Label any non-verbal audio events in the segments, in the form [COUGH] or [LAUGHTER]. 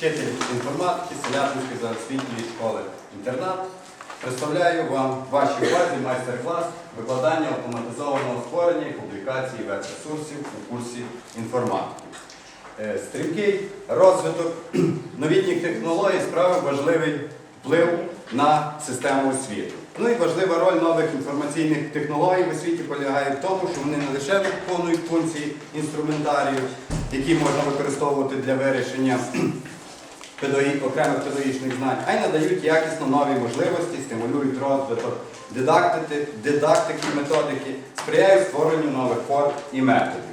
вчитель інформатики Селятинської загальноосвітньої школи інтернат. Представляю вам вашій увазі майстер-клас викладання автоматизованого створення і публікації веб-ресурсів у курсі інформатики. Е, Стрімкий розвиток [CLEARS THROAT] новітніх технологій справив важливий вплив на систему освіти. Ну і важлива роль нових інформаційних технологій в освіті полягає в тому, що вони не лише виконують функції інструментарію, які можна використовувати для вирішення окремих педагогічних знань, а й надають якісно нові можливості, стимулюють розвиток дидактики, дидактики, методики, сприяють створенню нових форм і методів.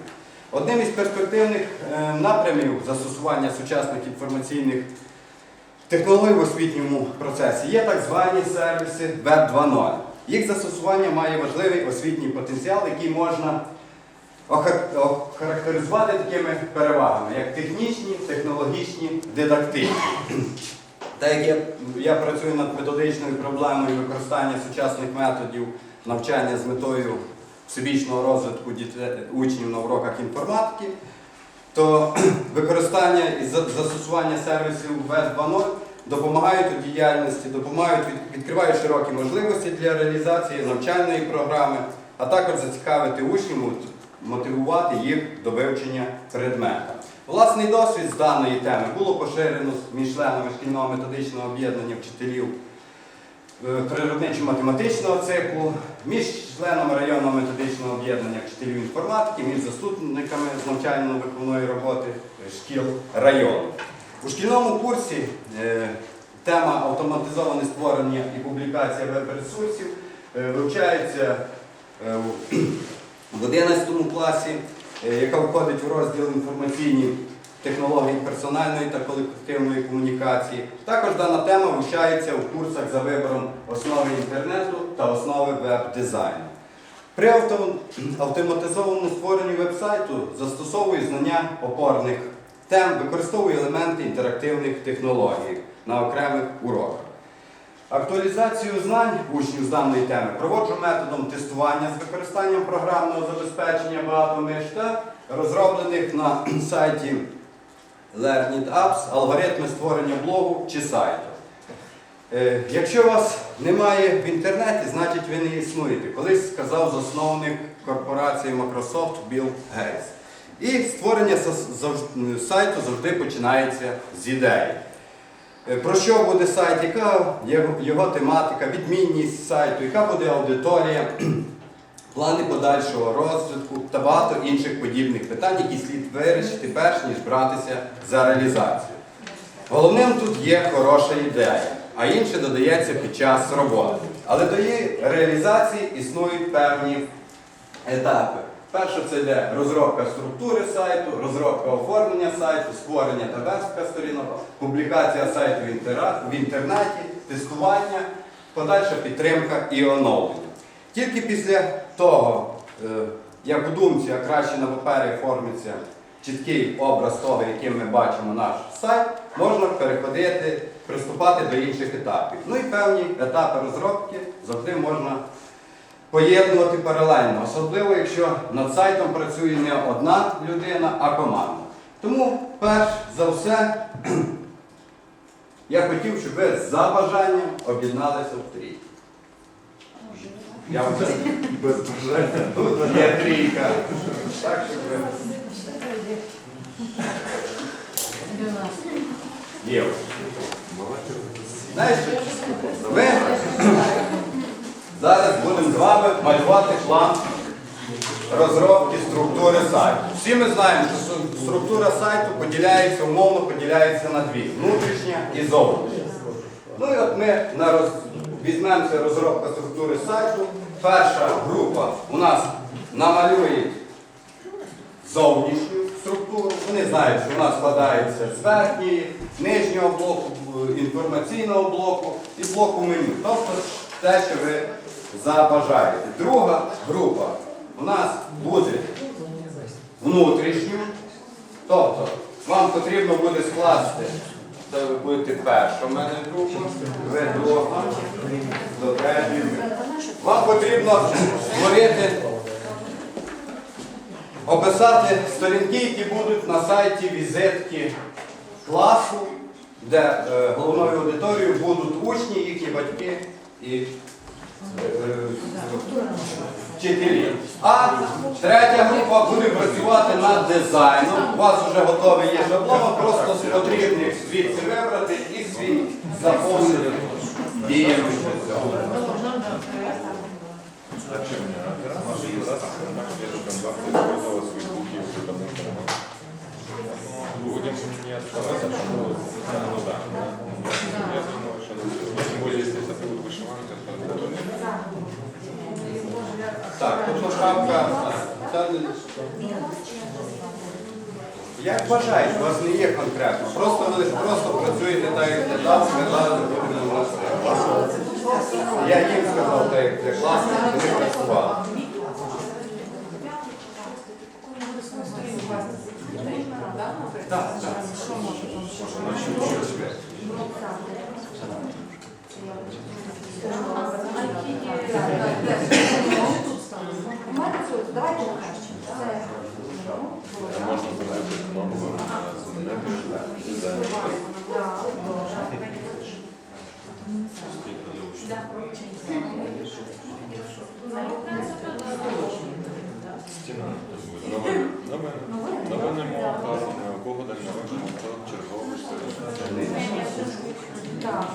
Одним із перспективних е, напрямів застосування сучасних інформаційних технологій в освітньому процесі є так звані сервіси Web 2.0. Їх застосування має важливий освітній потенціал, який можна охарактеризувати такими перевагами, як технічні, технологічні, дидактичні. Так як я, я працюю над методичною проблемою використання сучасних методів навчання з метою всебічного розвитку дітей, учнів на уроках інформатики, то [CLEARS THROAT] використання і застосування сервісів Web 2.0 допомагають у діяльності, допомагають від- відкривають широкі можливості для реалізації навчальної програми, а також зацікавити учнів, мотивувати їх до вивчення предмета. Власний досвід з даної теми було поширено між членами шкільного методичного об'єднання вчителів е, природничо-математичного циклу, між членами районного методичного об'єднання вчителів інформатики, між заступниками з навчально-виховної роботи шкіл району. У шкільному курсі е, тема автоматизоване створення і публікація веб-ресурсів е, вивчається в 11 класі, е, яка входить в розділ інформаційні технології персональної та колективної комунікації. Також дана тема вивчається у курсах за вибором основи інтернету та основи веб-дизайну. При автоматизованому створенні веб-сайту застосовую знання опорних тем, використовую елементи інтерактивних технологій на окремих уроках. Актуалізацію знань учнів з даної теми проводжу методом тестування з використанням програмного забезпечення багатомиш та розроблених на [CLEARS THROAT] сайті Learning Apps алгоритми створення блогу чи сайту. Е, Якщо вас немає в інтернеті, значить ви не існуєте. Колись сказав засновник корпорації Microsoft Білл Гейтс. І створення сайту завжди починається з ідеї. Е, Про що буде сайт, яка його, його тематика, відмінність сайту, яка буде аудиторія, [CLEARS THROAT] плани подальшого розвитку та багато інших подібних питань, які слід вирішити перш ніж братися за реалізацію. Головним тут є хороша ідея, а інше додається під час роботи. Але до її реалізації існують певні етапи. Перше це йде розробка структури сайту, розробка оформлення сайту, створення та верстка сторінок, публікація сайту в інтернеті, тестування, подальша підтримка і оновлення. Тільки після того, е, як у думці, а краще на папері оформиться чіткий образ того, яким ми бачимо наш сайт, можна переходити, приступати до інших етапів. Ну і певні етапи розробки завжди можна поєднувати паралельно, особливо якщо над сайтом працює не одна людина, а команда. Тому, перш за все, [CLEARS THROAT] я хотів, щоб ви за бажанням об'єдналися в трійку. Я вже без бажання. Тут є трійка. Так, щоб ви. Є. Знаєш, ви зараз будемо з вами малювати план розробки структури сайту. Всі ми знаємо, що структура сайту поділяється, умовно поділяється на дві внутрішня і зовнішня. Ну і от ми на роз... візьмемося розробка структури сайту. Перша група у нас намалює зовнішню структуру. Вони знають, що вона складається з верхньої, нижнього блоку, інформаційного блоку і блоку меню. Тобто те, що ви забажаєте. Друга група у нас буде внутрішню. Тобто вам потрібно буде скласти, це ви будете перша в мене група, ви друга, до третьої. Вам потрібно створити описати сторінки, які будуть на сайті візитки класу де е, головною аудиторією будуть учні, їхні батьки і е, вчителі. А третя група буде працювати над дизайном. У вас вже готовий є шаблон, просто потрібно звідси вибрати і свій заповнити діями для цього. Будем не отставать, а что, ну. Я думаю, что ну, Так, тут поправка. та Як бажаєте, у вас не є конкретно. Просто ви просто працюєте так, як для нас, ми зараз будемо власне. Я їм сказав, так як для класу, вони працювали. Так, так. Давайте на зробити кнопку. Стіна. Нове, нове, нове не мова, у кого далі нове черговий Так.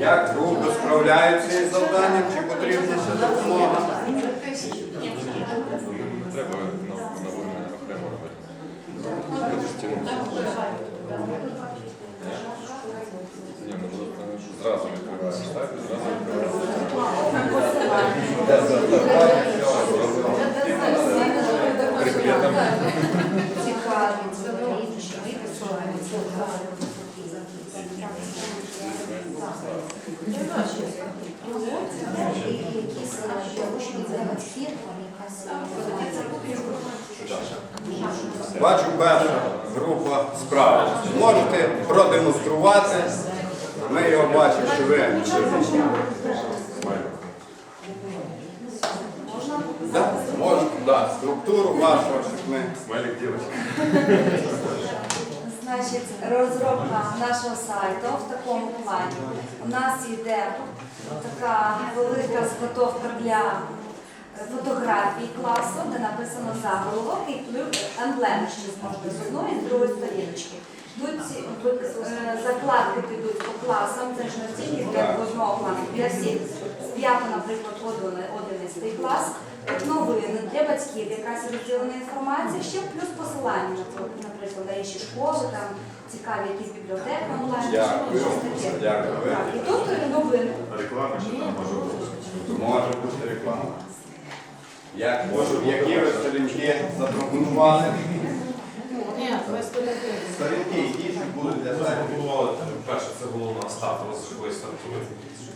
Як грубо справляються із завданням, чи потрібна допомога? Треба новими окремо робити. Ну зразу відкриваєш, так? Зразу відкриваєш. Де завдання цього зробили? Прикрітом. Цікаві, це Бачу, перша група справи. Можете продемонструвати. Ми його бачимо, що ви. Да, можете, да, структуру вашу, щоб ми. Смайлик дівчинка. Значить, розробка нашого сайту в такому плані. У нас йде така велика зготовка для фотографій класу, де написано заголовок і плюс емблеми, що зможете з одної і з другої сторіночки. Йдуть е, закладки підуть по класам, це ж не тільки для одного класу, для всіх. З 5, наприклад, по 11 клас. От новини для батьків, якась розділена інформація, ще плюс посилання, наприклад, на інші школи, там цікаві якісь бібліотеки онлайн, щось таке. Дякую. І тут е, новини. Реклама ще там може бути. Може бути реклама. Як, які ви сторінки запропонували? Сторінки, які будуть для сайту. Пропонували перше, це головна стартова з якої стартує.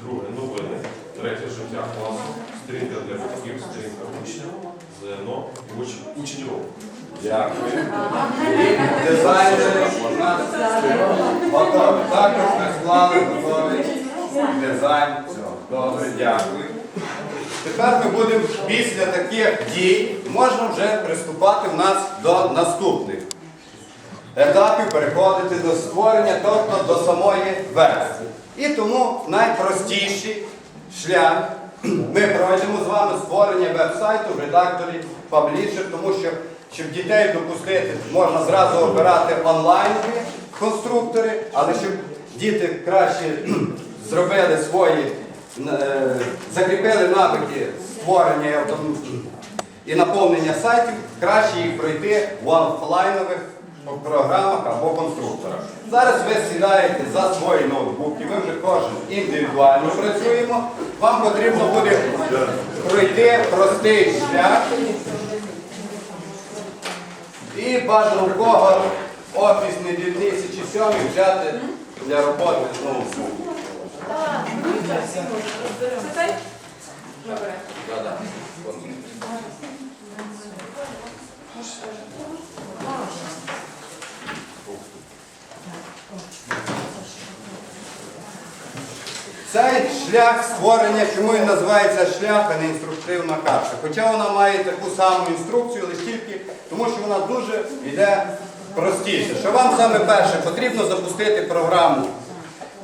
Друге новини, третє життя класу, сторінка для батьків, сторінка учня, ЗНО і учень року. Дякую. Дизайнери у нас готові. Також ми склали готовий дизайн. Добре, дякую. Тепер ми будемо після таких дій можна вже приступати в нас до наступних етапів, переходити до створення, тобто до самої версії. І тому найпростіший шлях [CLEARS THROAT] ми пройдемо з вами створення веб-сайту в редакторі Publisher, тому що щоб дітей допустити, можна зразу обирати онлайнові конструктори, але щоб діти краще [CLEARS THROAT] зробили свої, закріпили навики створення і наповнення сайтів, краще їх пройти в офлайнових програмах або конструкторах. Зараз ви сідаєте за свої ноутбуки, ви вже кожен індивідуально працюємо. Вам потрібно буде пройти простий шлях. І бажано в кого офісні дільниці чи сьомі взяти для роботи знову. Цей шлях створення, чому він називається шлях, а не інструктивна карта. Хоча вона має таку саму інструкцію, лише тільки тому, що вона дуже йде простіше. Що вам саме перше потрібно запустити програму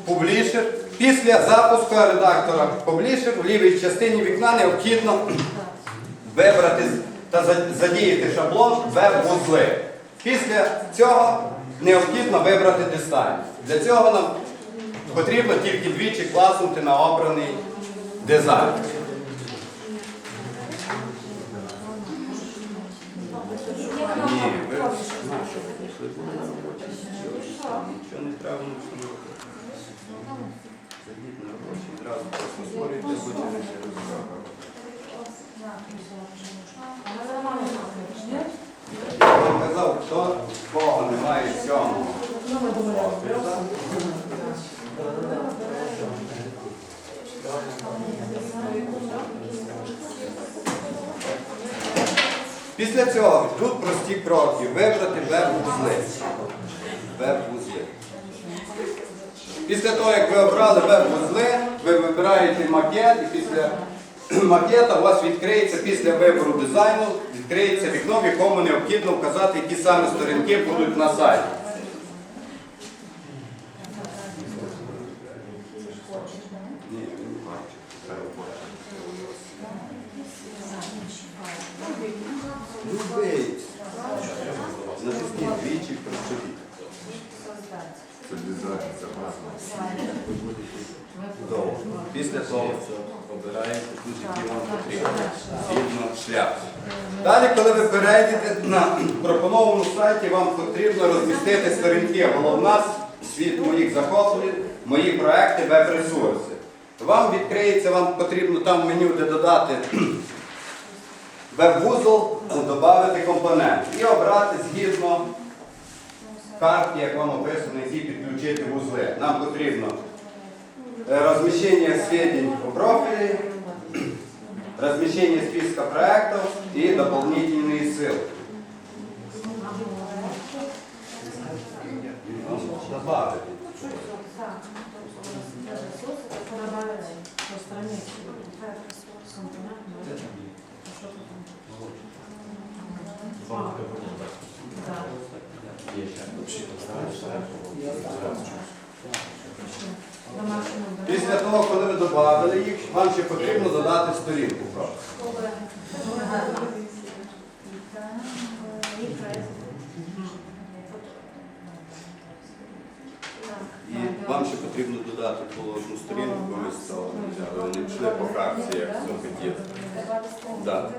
Publisher. Після запуску редактора Publisher в лівій частині вікна необхідно вибрати та задіяти шаблон веб-вузли. Після цього необхідно вибрати дистанцію. Для цього нам потрібно тільки двічі класнути на обраний дизайн. Ні, ви. Нічого не треба нічого. Зайдіть на робочий, одразу просто створюйте, будете ще розробляти. Я хто в кого немає сьомого. офіса. Після цього йдуть прості кроки. Вибрати веб-вузли. Веб-вузли. Після того, як ви обрали веб-вузли, ви вибираєте макет і після [CLEARS THROAT] макета у вас відкриється після вибору дизайну, відкриється вікно, в якому необхідно вказати, які саме сторінки будуть на сайті. Не бачу. Довго. Після того обираєте тут, які вам потрібні. Згідно шляху. Далі, коли ви перейдете на пропонованому сайті, вам потрібно розмістити сторінки головна, світ моїх захоплень, мої проекти, веб-ресурси. Вам відкриється, вам потрібно там в меню, де додати [CLEARS THROAT] веб-вузол, додати компонент і обрати згідно карті, як вам описано, які підключити вузли. Нам потрібно размещение сведений о профиле, размещение списка проектов и дополнительные ссылки. Добавить. Після того, коли ви додали їх, вам ще потрібно додати сторінку. І вам ще потрібно додати положену сторінку, бо ми з того не взяли. Ви не пішли по карті, як все хотіли. Да.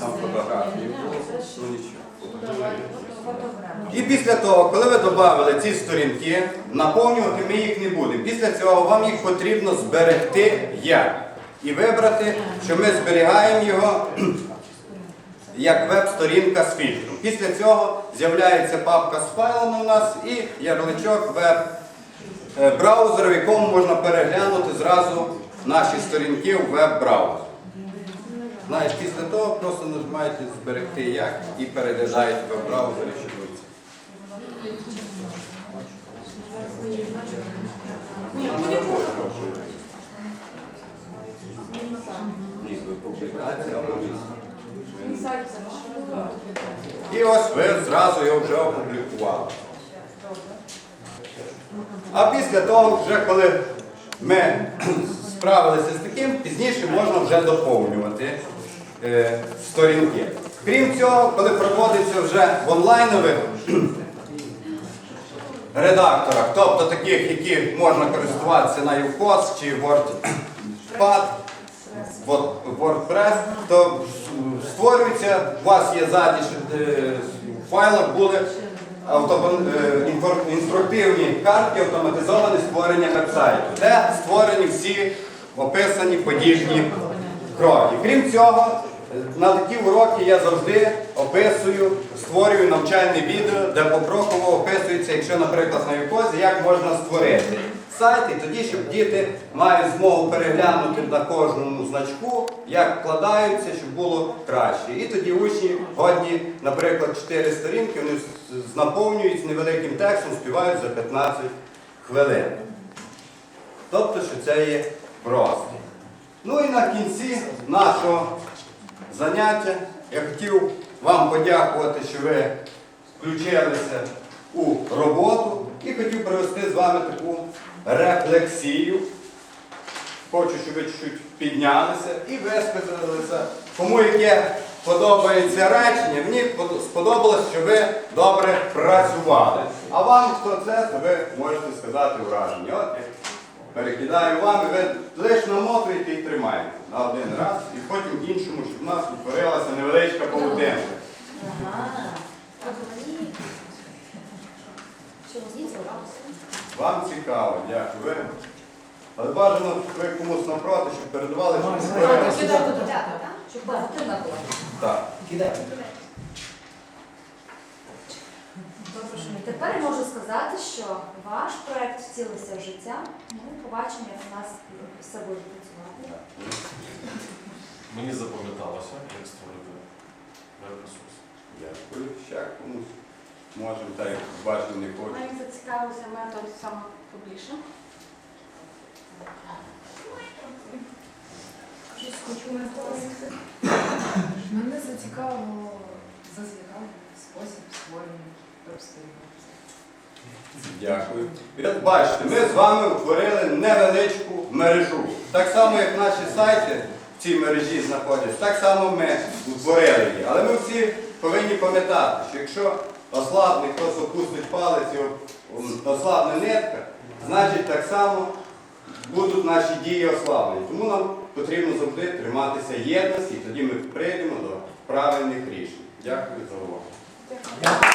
Там фотографії було, ну нічого. І після того, коли ви додали ці сторінки, наповнювати ми їх не будемо. Після цього вам їх потрібно зберегти як. І вибрати, що ми зберігаємо його [CLEARS THROAT] як веб-сторінка з фільтром. Після цього з'являється папка з файлами у нас і ярличок веб-браузер, в якому можна переглянути зразу наші сторінки в веб-браузер. Знаєш, після того просто нажимаєте зберегти як і переглядаєте веб-браузері, що ви. Ні, ви публікація або. І ось ви зразу його вже опублікували. А після того, вже коли ми справилися з таким, пізніше можна вже доповнювати е, сторінки. Крім цього, коли проводиться вже в онлайнових редакторах, тобто таких, які можна користуватися на UCOS чи WordPad, WordPress, то створюється, у вас є ззаді е, в файлах були е, інструктивні картки автоматизоване створення вебсайту, де створені всі описані подібні кроки. Крім цього, е, на такі уроки я завжди описую, створюю навчальне відео, де покроково описується, якщо, наприклад, на юкозі, як можна створити сайт, і тоді, щоб діти мають змогу переглянути на кожному значку, як вкладаються, щоб було краще. І тоді учні годні, наприклад, 4 сторінки, вони наповнюють невеликим текстом, співають за 15 хвилин. Тобто, що це є просто. Ну і на кінці нашого заняття я хотів вам подякувати, що ви включилися у роботу і хотів провести з вами таку рефлексію. Хочу, щоб ви чуть піднялися і висказалися. Кому яке подобається речення, мені сподобалось, що ви добре працювали. А вам, хто це, ви можете сказати враження. Перекидаю вам, і ви лише намотуєте і тримаєте на один раз, і потім іншому, щоб в нас утворилася невеличка паутинка. Вам цікаво, дякую. Ви- Але бажано, щоб ви комусь напроти, щоб передавали, щоб. Щоб. Так. Тепер я можу сказати, що ваш проект втілився в життя. Ми побачимо, як у нас все буде працювати. Мені запам'яталося, як створити веб-ресурс. Дякую. Ще комусь. Можемо так, як бачимо, не хочу. Мені зацікавився метод самопубліше. Щось хочу не. Мене зацікавило зацікавив спосіб створення. Дякую. От бачите, ми з вами утворили невеличку мережу. Так само, як наші сайти в цій мережі знаходяться, так само ми утворили її. Але ми всі повинні пам'ятати, що якщо ослабне, хтось опустить палець і ослабне нитка, значить так само будуть наші дії ослаблені. Тому нам потрібно завжди триматися єдності, і тоді ми прийдемо до правильних рішень. Дякую за увагу.